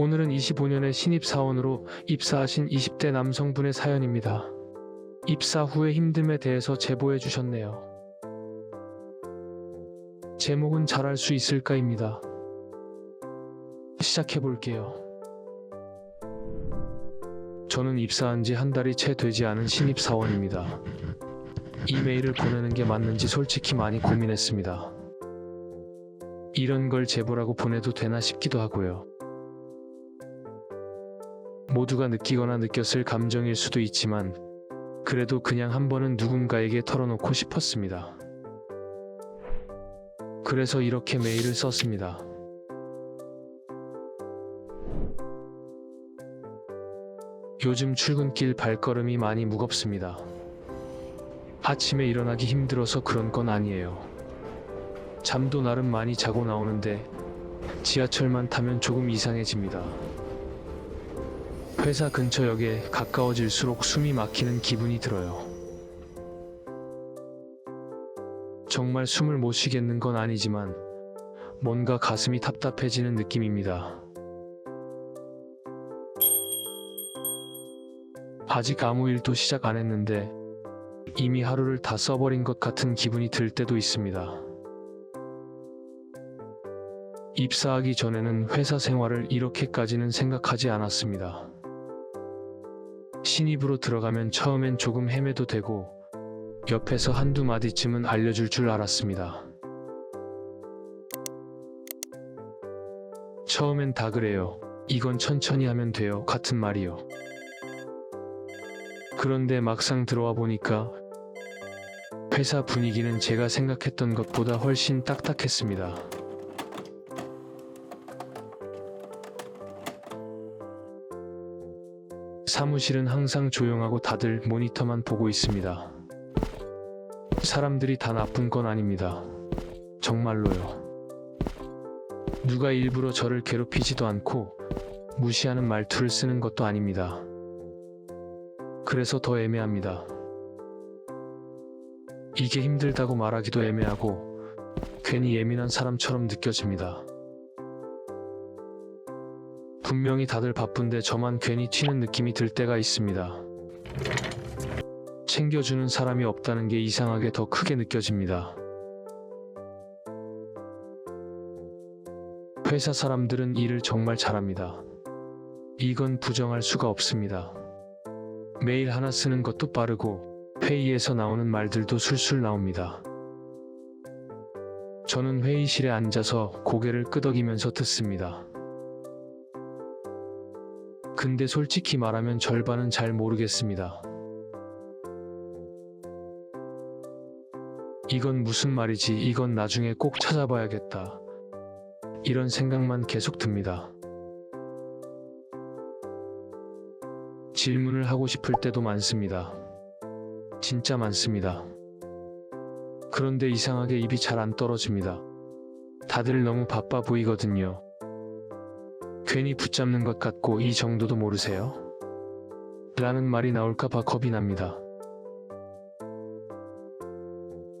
오늘은 25년의 신입사원으로 입사하신 20대 남성분의 사연입니다. 입사 후의 힘듦에 대해서 제보해 주셨네요. 제목은 잘할 수 있을까입니다. 시작해 볼게요. 저는 입사한 지 한 달이 채 되지 않은 신입사원입니다. 이메일을 보내는 게 맞는지 솔직히 많이 고민했습니다. 이런 걸 제보라고 보내도 되나 싶기도 하고요. 모두가 느끼거나 느꼈을 감정일 수도 있지만 그래도 그냥 한 번은 누군가에게 털어놓고 싶었습니다. 그래서 이렇게 메일을 썼습니다. 요즘 출근길 발걸음이 많이 무겁습니다. 아침에 일어나기 힘들어서 그런 건 아니에요. 잠도 나름 많이 자고 나오는데 지하철만 타면 조금 이상해집니다. 회사 근처역에 가까워질수록 숨이 막히는 기분이 들어요. 정말 숨을 못 쉬겠는 건 아니지만 뭔가 가슴이 답답해지는 느낌입니다. 아직 아무 일도 시작 안 했는데 이미 하루를 다 써버린 것 같은 기분이 들 때도 있습니다. 입사하기 전에는 회사 생활을 이렇게까지는 생각하지 않았습니다. 신입으로 들어가면 처음엔 조금 헤매도 되고 옆에서 한두 마디쯤은 알려줄 줄 알았습니다. 처음엔 다 그래요. 이건 천천히 하면 돼요. 같은 말이요. 그런데 막상 들어와 보니까 회사 분위기는 제가 생각했던 것보다 훨씬 딱딱했습니다. 사무실은 항상 조용하고 다들 모니터만 보고 있습니다. 사람들이 다 나쁜 건 아닙니다. 정말로요. 누가 일부러 저를 괴롭히지도 않고 무시하는 말투를 쓰는 것도 아닙니다. 그래서 더 애매합니다. 이게 힘들다고 말하기도 애매하고 괜히 예민한 사람처럼 느껴집니다. 분명히 다들 바쁜데 저만 괜히 튀는 느낌이 들 때가 있습니다. 챙겨주는 사람이 없다는 게 이상하게 더 크게 느껴집니다. 회사 사람들은 일을 정말 잘합니다. 이건 부정할 수가 없습니다. 메일 하나 쓰는 것도 빠르고 회의에서 나오는 말들도 술술 나옵니다. 저는 회의실에 앉아서 고개를 끄덕이면서 듣습니다. 근데 솔직히 말하면 절반은 잘 모르겠습니다. 이건 무슨 말이지, 이건 나중에 꼭 찾아봐야겠다. 이런 생각만 계속 듭니다. 질문을 하고 싶을 때도 많습니다. 진짜 많습니다. 그런데 이상하게 입이 잘 안 떨어집니다. 다들 너무 바빠 보이거든요. 괜히 붙잡는 것 같고 이 정도도 모르세요? 라는 말이 나올까봐 겁이 납니다.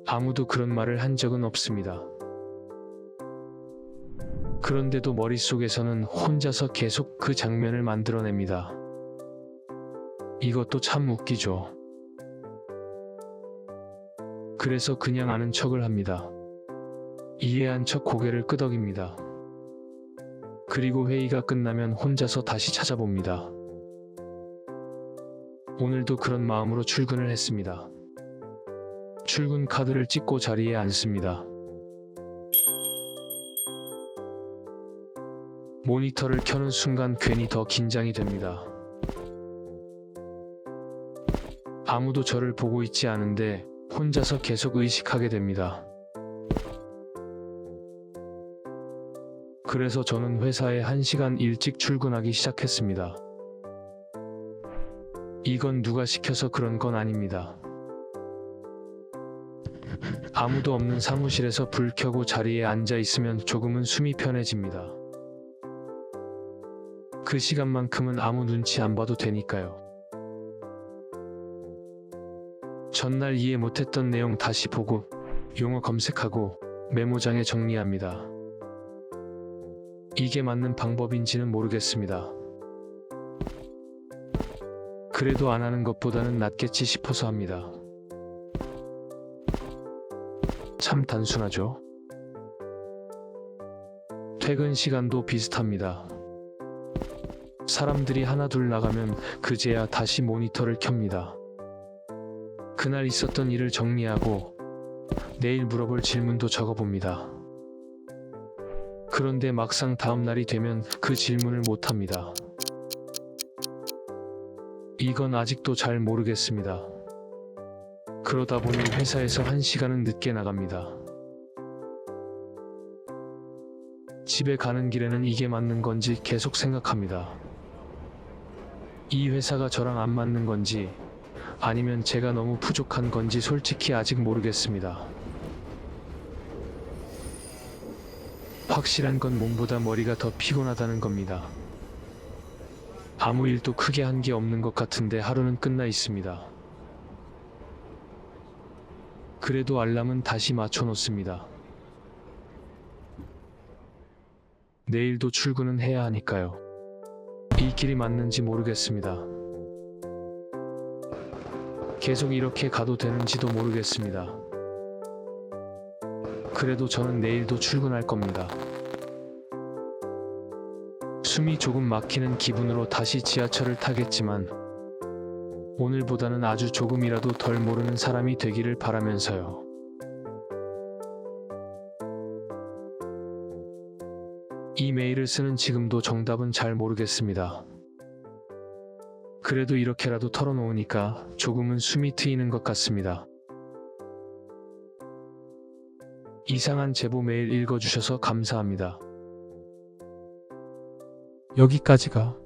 아무도 그런 말을 한 적은 없습니다. 그런데도 머릿속에서는 혼자서 계속 그 장면을 만들어냅니다. 이것도 참 웃기죠. 그래서 그냥 아는 척을 합니다. 이해한 척 고개를 끄덕입니다. 그리고 회의가 끝나면 혼자서 다시 찾아봅니다. 오늘도 그런 마음으로 출근을 했습니다. 출근 카드를 찍고 자리에 앉습니다. 모니터를 켜는 순간 괜히 더 긴장이 됩니다. 아무도 저를 보고 있지 않은데 혼자서 계속 의식하게 됩니다. 그래서 저는 회사에 1시간 일찍 출근하기 시작했습니다. 이건 누가 시켜서 그런 건 아닙니다. 아무도 없는 사무실에서 불 켜고 자리에 앉아 있으면 조금은 숨이 편해집니다. 그 시간만큼은 아무 눈치 안 봐도 되니까요. 전날 이해 못했던 내용 다시 보고 용어 검색하고 메모장에 정리합니다. 이게 맞는 방법인지는 모르겠습니다. 그래도 안 하는 것보다는 낫겠지 싶어서 합니다. 참 단순하죠? 퇴근 시간도 비슷합니다. 사람들이 하나둘 나가면 그제야 다시 모니터를 켭니다. 그날 있었던 일을 정리하고 내일 물어볼 질문도 적어봅니다. 그런데 막상 다음 날이 되면 그 질문을 못합니다. 이건 아직도 잘 모르겠습니다. 그러다 보니 회사에서 한 시간은 늦게 나갑니다. 집에 가는 길에는 이게 맞는 건지 계속 생각합니다. 이 회사가 저랑 안 맞는 건지 아니면 제가 너무 부족한 건지 솔직히 아직 모르겠습니다. 확실한 건 몸보다 머리가 더 피곤하다는 겁니다. 아무 일도 크게 한 게 없는 것 같은데 하루는 끝나 있습니다. 그래도 알람은 다시 맞춰 놓습니다. 내일도 출근은 해야 하니까요. 이 길이 맞는지 모르겠습니다. 계속 이렇게 가도 되는지도 모르겠습니다. 그래도 저는 내일도 출근할 겁니다. 숨이 조금 막히는 기분으로 다시 지하철을 타겠지만 오늘보다는 아주 조금이라도 덜 모르는 사람이 되기를 바라면서요. 이 메일을 쓰는 지금도 정답은 잘 모르겠습니다. 그래도 이렇게라도 털어놓으니까 조금은 숨이 트이는 것 같습니다. 이상한 제보 메일 읽어주셔서 감사합니다. 여기까지가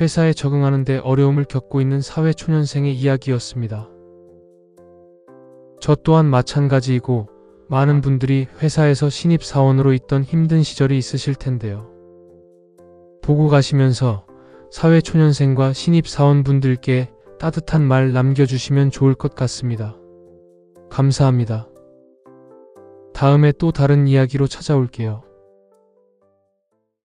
회사에 적응하는데 어려움을 겪고 있는 사회초년생의 이야기였습니다. 저 또한 마찬가지이고 많은 분들이 회사에서 신입사원으로 있던 힘든 시절이 있으실 텐데요. 보고 가시면서 사회초년생과 신입사원분들께 따뜻한 말 남겨주시면 좋을 것 같습니다. 감사합니다. 다음에 또 다른 이야기로 찾아올게요.